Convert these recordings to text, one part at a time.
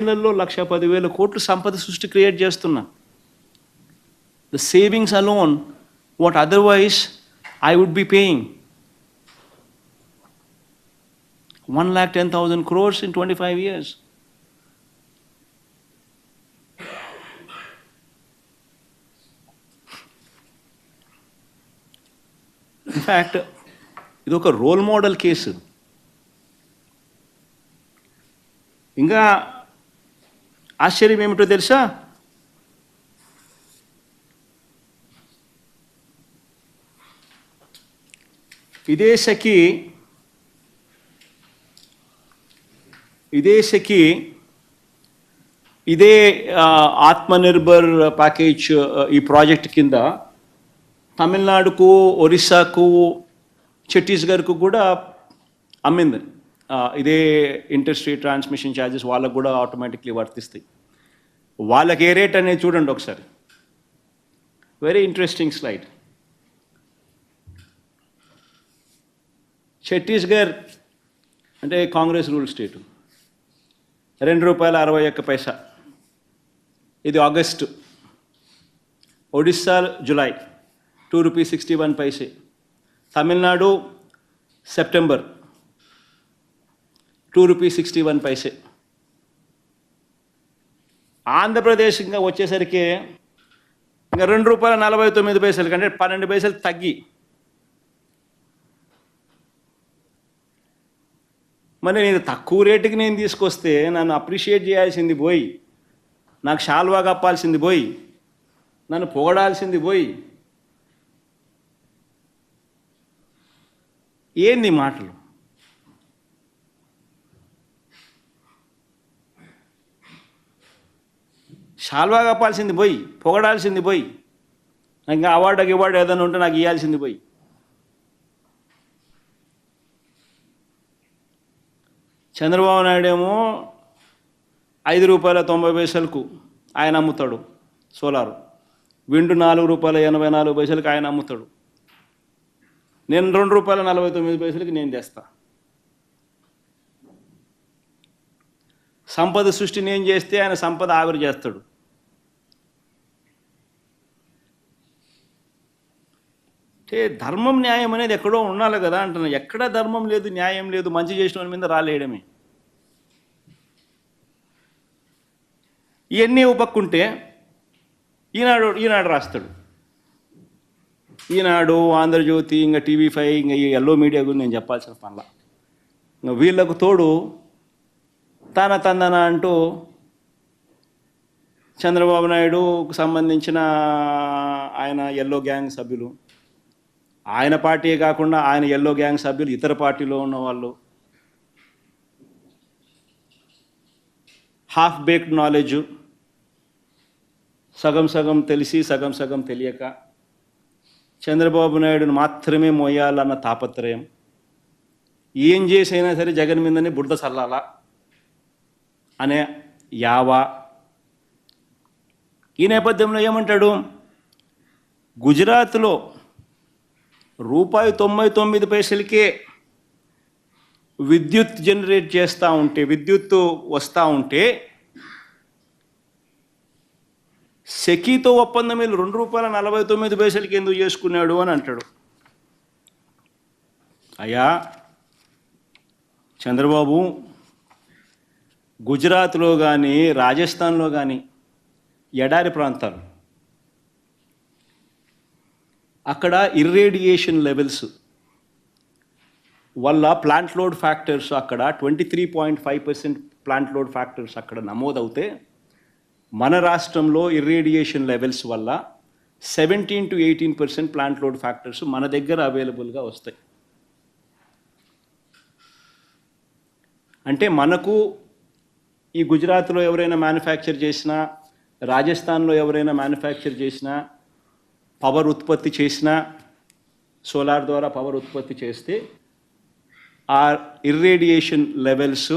నెలలో లక్ష పదివేల కోట్లు సంపద సృష్టి క్రియేట్ చేస్తున్నా. The savings alone what otherwise I would be paying one lakh ten thousand crores in twenty five years in fact ఇది ఒక రోల్ మోడల్ కేసు ఇంకా ఆశ్చర్యం ఏమిటో తెలుసా? ఇదే విదేశకి ఇదే ఇదే ఆత్మనిర్భర్ ప్యాకేజ్ ఈ ప్రాజెక్ట్ కింద తమిళనాడుకు ఒరిస్సాకు ఛత్తీస్గఢ్కు కూడా అమ్మింది. ఇదే ఇండస్ట్రీ ట్రాన్స్మిషన్ ఛార్జెస్ వాళ్ళకు కూడా ఆటోమేటిక్లీ వర్తిస్తాయి. వాళ్ళకి ఏ రేట్ అనేది చూడండి ఒకసారి. వెరీ ఇంట్రెస్టింగ్ స్లైడ్ ఛత్తీస్గఢ్ అంటే కాంగ్రెస్ రూల్ స్టేటు. రెండు రూపాయల అరవై ఒక్క పైసా. ఇది August. Odisha July. Two rupees sixty one paise. Tamil Nadu September. Two rupees sixty one paise. Andhra Pradesh ఇంకా వచ్చేసరికి ఇంకా రెండు రూపాయల నలభై తొమ్మిది పైసలు కంటే పన్నెండు పైసలు తగ్గి. మరి నేను తక్కువ రేటుకి నేను తీసుకొస్తే నన్ను అప్రిషియేట్ చేయాల్సింది పోయి నాకు షాల్వా కప్పాల్సింది పోయి నన్ను పొగడాల్సింది పోయి. ఏంది మాటలు? షాల్వా కప్పాల్సింది పోయి పొగడాల్సింది పోయి ఇంకా అవార్డు ఇవార్డు ఏదైనా ఉంటే నాకు ఇవ్వాల్సింది పోయి చంద్రబాబు నాయుడు ఏమో ఐదు రూపాయల తొంభై పైసలకు ఆయన అమ్ముతాడు సోలారు. విండు నాలుగు రూపాయల ఎనభై నాలుగు పైసలకు ఆయన అమ్ముతాడు. నేను రెండు రూపాయల నలభై తొమ్మిది పైసలకి నేను తెస్తా. సంపద సృష్టి నేను చేస్తే ఆయన సంపద ఆవిరి చేస్తాడు. అంటే ధర్మం న్యాయం అనేది ఎక్కడో ఉండాలి కదా అంటున్నా. ఎక్కడ ధర్మం లేదు న్యాయం లేదు మంచి చేసిన మీద రాలేయడమే. ఇవన్నీ ఉపక్కుంటే ఈనాడు ఈనాడు రాస్తాడు. ఈనాడు ఆంధ్రజ్యోతి ఇంకా టీవీ ఫైవ్ ఇంకా ఈ ఎల్లో మీడియా గురించి నేను చెప్పాల్సిన పనుల. ఇంకా వీళ్ళకు తోడు తన తందన అంటూ చంద్రబాబు నాయుడుకు సంబంధించిన ఆయన ఎల్లో గ్యాంగ్ సభ్యులు ఆయన పార్టీయే కాకుండా ఆయన ఎల్లో గ్యాంగ్ సభ్యులు ఇతర పార్టీలో ఉన్న వాళ్ళు. హాఫ్ బేక్డ్ నాలెడ్జ్ సగం సగం తెలిసి సగం సగం తెలియక చంద్రబాబు నాయుడును మాత్రమే మోయాలన్న తాపత్రయం. ఏం చేసైనా సరే జగన్ మీదనే బురద చల్లాలా? అనే యావా. ఈ నేపథ్యంలో ఏమంటాడు? గుజరాత్లో రూపాయి తొంభై తొమ్మిది పైసలకే విద్యుత్ జనరేట్ చేస్తూ ఉంటే విద్యుత్ వస్తూ ఉంటే సెకీతో ఒప్పందం మీద రెండు రూపాయల నలభై తొమ్మిది పైసలకి ఎందుకు చేసుకున్నాడు అని అంటాడు. అయ్యా చంద్రబాబు గుజరాత్లో కానీ రాజస్థాన్లో కానీ ఎడారి ప్రాంతాలు. అక్కడ ఇర్రేడియేషన్ లెవెల్స్ వల్ల ప్లాంట్ లోడ్ ఫ్యాక్టర్స్ అక్కడ twenty three point five percent plant load factors అక్కడ నమోదవుతే మన రాష్ట్రంలో ఇర్రేడియేషన్ లెవెల్స్ వల్ల seventeen to eighteen percent plant load factors మన దగ్గర అవైలబుల్గా వస్తాయి. అంటే మనకు ఈ గుజరాత్లో ఎవరైనా మ్యానుఫ్యాక్చర్ చేసినా రాజస్థాన్లో ఎవరైనా మ్యానుఫ్యాక్చర్ చేసినా పవర్ ఉత్పత్తి చేసిన సోలార్ ద్వారా పవర్ ఉత్పత్తి చేస్తే ఆ ఇర్రేడియేషన్ లెవెల్స్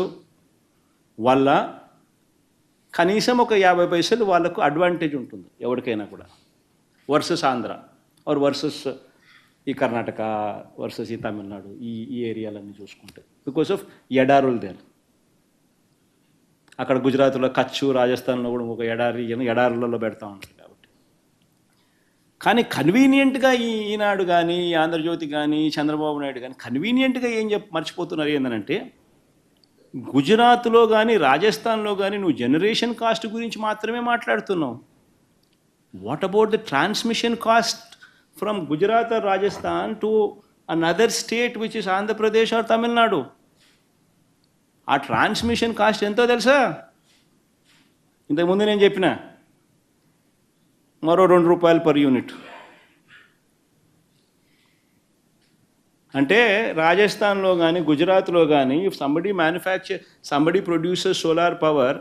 వల్ల కనీసం ఒక యాభై పైసలు వాళ్ళకు అడ్వాంటేజ్ ఉంటుంది ఎవరికైనా కూడా. వర్సెస్ ఆంధ్ర ఆర్ వర్సెస్ ఈ కర్ణాటక వర్సెస్ ఈ తమిళనాడు ఈ ఈ ఏరియాలన్నీ చూసుకుంటే. బికాస్ ఆఫ్ ఎడారులు దేర్ అక్కడ గుజరాత్లో కచ్చు రాజస్థాన్లో కూడా ఒక ఎడారి ఎడారులలో పెడతా ఉంటారు. కానీ కన్వీనియంట్గా ఈ ఈనాడు కానీ ఆంధ్రజ్యోతి కానీ చంద్రబాబు నాయుడు కానీ కన్వీనియంట్గా ఏం చెప్ మర్చిపోతున్నారు ఏంటంటే గుజరాత్లో కానీ రాజస్థాన్లో కానీ నువ్వు జనరేషన్ కాస్ట్ గురించి మాత్రమే మాట్లాడుతున్నావు. What about the transmission cost from Gujarat or Rajasthan to another state which is Andhra Pradesh or Tamil Nadu ఆ ట్రాన్స్మిషన్ కాస్ట్ ఎంతో తెలుసా? ఇంతకుముందు నేను చెప్పిన మరో రెండు రూపాయలు పర్ యూనిట్. అంటే రాజస్థాన్లో కానీ గుజరాత్లో కానీ somebody manufacture somebody producer solar power